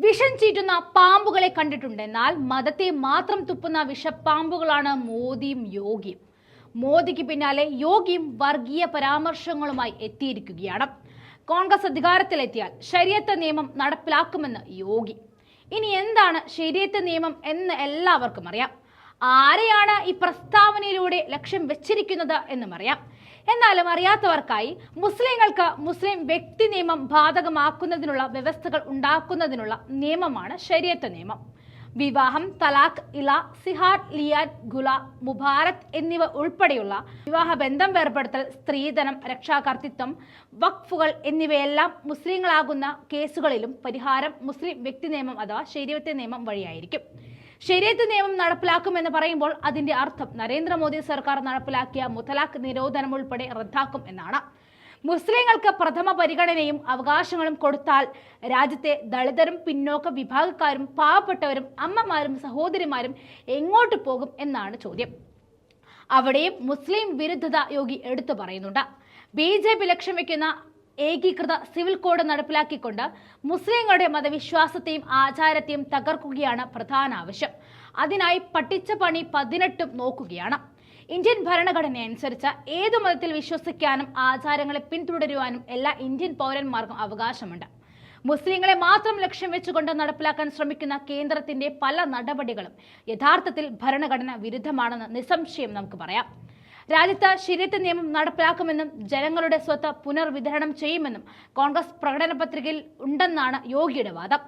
വിഷം ചീറ്റുന്ന പാമ്പുകളെ കണ്ടിട്ടുണ്ട് എന്നാൽ മതത്തെ മാത്രം തുപ്പുന്ന വിഷപ്പാമ്പുകളാണ് മോദിയും യോഗിയും. മോദിക്ക് പിന്നാലെ യോഗിയും വർഗീയ പരാമർശങ്ങളുമായി എത്തിയിരിക്കുകയാണ്. കോൺഗ്രസ് അധികാരത്തിലെത്തിയാൽ ശരിയത്ത് നിയമം നടപ്പിലാക്കുമെന്ന് യോഗി. ഇനി എന്താണ് ശരിയത്ത് നിയമം എന്ന് എല്ലാവർക്കും അറിയാം. ആരെയാണ് ഈ പ്രസ്താവനയിലൂടെ ലക്ഷ്യം വെച്ചിരിക്കുന്നത് എന്നും അറിയാം. എന്നാലും അറിയാത്തവർക്കായി മുസ്ലിങ്ങൾക്ക് മുസ്ലിം വ്യക്തി നിയമം ബാധകമാക്കുന്നതിനുള്ള വ്യവസ്ഥകൾ ഉണ്ടാക്കുന്നതിനുള്ള നിയമമാണ് ശരിയത്ത് നിയമം. വിവാഹം തലാഖ് ഇല സിഹാർ ലിയാൻ ഗുല മുബാരത് എന്നിവ ഉൾപ്പെടെയുള്ള വിവാഹ ബന്ധം വേർപെടുത്തൽ സ്ത്രീധനം രക്ഷാകർത്തിത്വം വഖഫുകൾ എന്നിവയെല്ലാം മുസ്ലിങ്ങളാകുന്ന കേസുകളിലും പരിഹാരം മുസ്ലിം വ്യക്തി നിയമം അഥവാ ശരീരത്തെ നിയമം വഴിയായിരിക്കും. ശരീരത്ത് നിയമം നടപ്പിലാക്കുമെന്ന് പറയുമ്പോൾ അതിന്റെ അർത്ഥം നരേന്ദ്രമോദി സർക്കാർ നടപ്പിലാക്കിയ മുത്തലാഖ് നിരോധനം ഉൾപ്പെടെ റദ്ദാക്കും എന്നാണ്. മുസ്ലിങ്ങൾക്ക് പ്രഥമ പരിഗണനയും അവകാശങ്ങളും കൊടുത്താൽ രാജ്യത്തെ ദളിതരും പിന്നോക്ക വിഭാഗക്കാരും പാവപ്പെട്ടവരും അമ്മമാരും സഹോദരിമാരും എങ്ങോട്ട് പോകും എന്നാണ് ചോദ്യം. അവിടെയും മുസ്ലിം വിരുദ്ധത യോഗി എടുത്തു പറയുന്നുണ്ട്. ബി ജെ പി ലക്ഷ്യം വെക്കുന്ന ഏകീകൃത സിവിൽ കോഡ് നടപ്പിലാക്കിക്കൊണ്ട് മുസ്ലിങ്ങളുടെ മതവിശ്വാസത്തെയും ആചാരത്തെയും തകർക്കുകയാണ് പ്രധാന ആവശ്യം. അതിനായി പട്ടിച്ച പണി പതിനെട്ടും നോക്കുകയാണ്. ഇന്ത്യൻ ഭരണഘടന അനുസരിച്ച് ഏതു മതത്തിൽ വിശ്വസിക്കാനും ആചാരങ്ങളെ പിന്തുടരുവാനും എല്ലാ ഇന്ത്യൻ പൗരന്മാർക്കും അവകാശമുണ്ട്. മുസ്ലിങ്ങളെ മാത്രം ലക്ഷ്യം വെച്ചുകൊണ്ട് നടപ്പിലാക്കാൻ ശ്രമിക്കുന്ന കേന്ദ്രത്തിന്റെ പല നടപടികളും യഥാർത്ഥത്തിൽ ഭരണഘടന വിരുദ്ധമാണെന്ന് നിസ്സംശയം നമുക്ക് പറയാം. രാജ്യത്ത് ശരീരത്തെ നിയമം നടപ്പിലാക്കുമെന്നും ജനങ്ങളുടെ സ്വത്ത് പുനർവിതരണം ചെയ്യുമെന്നും കോൺഗ്രസ് പ്രകടന പത്രികയിൽ ഉണ്ടെന്നാണ് യോഗിയുടെ വാദം.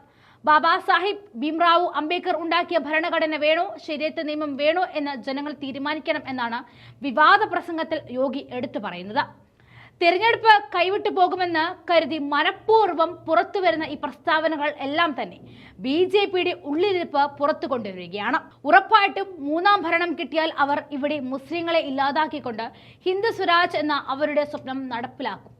ബാബാ സാഹിബ് ഭീംറാവു അംബേദ്കർ ഉണ്ടാക്കിയ ഭരണഘടന വേണോ ശരീരത്തെ നിയമം വേണോ എന്ന് ജനങ്ങൾ തീരുമാനിക്കണം എന്നാണ് വിവാദ പ്രസംഗത്തിൽ യോഗി എടുത്തു പറയുന്നത്. തെരഞ്ഞെടുപ്പ് കൈവിട്ടു പോകുമെന്ന് കരുതി മനഃപൂർവം പുറത്തു വരുന്ന ഈ പ്രസ്താവനകൾ എല്ലാം തന്നെ ബി ജെ പിയുടെ ഉള്ളിലിരിപ്പ് പുറത്തു കൊണ്ടുവരികയാണ്. ഉറപ്പായിട്ടും മൂന്നാം ഭരണം കിട്ടിയാൽ അവർ ഇവിടെ മുസ്ലിങ്ങളെ ഇല്ലാതാക്കിക്കൊണ്ട് ഹിന്ദു സ്വരാജ് എന്ന അവരുടെ സ്വപ്നം നടപ്പിലാക്കും.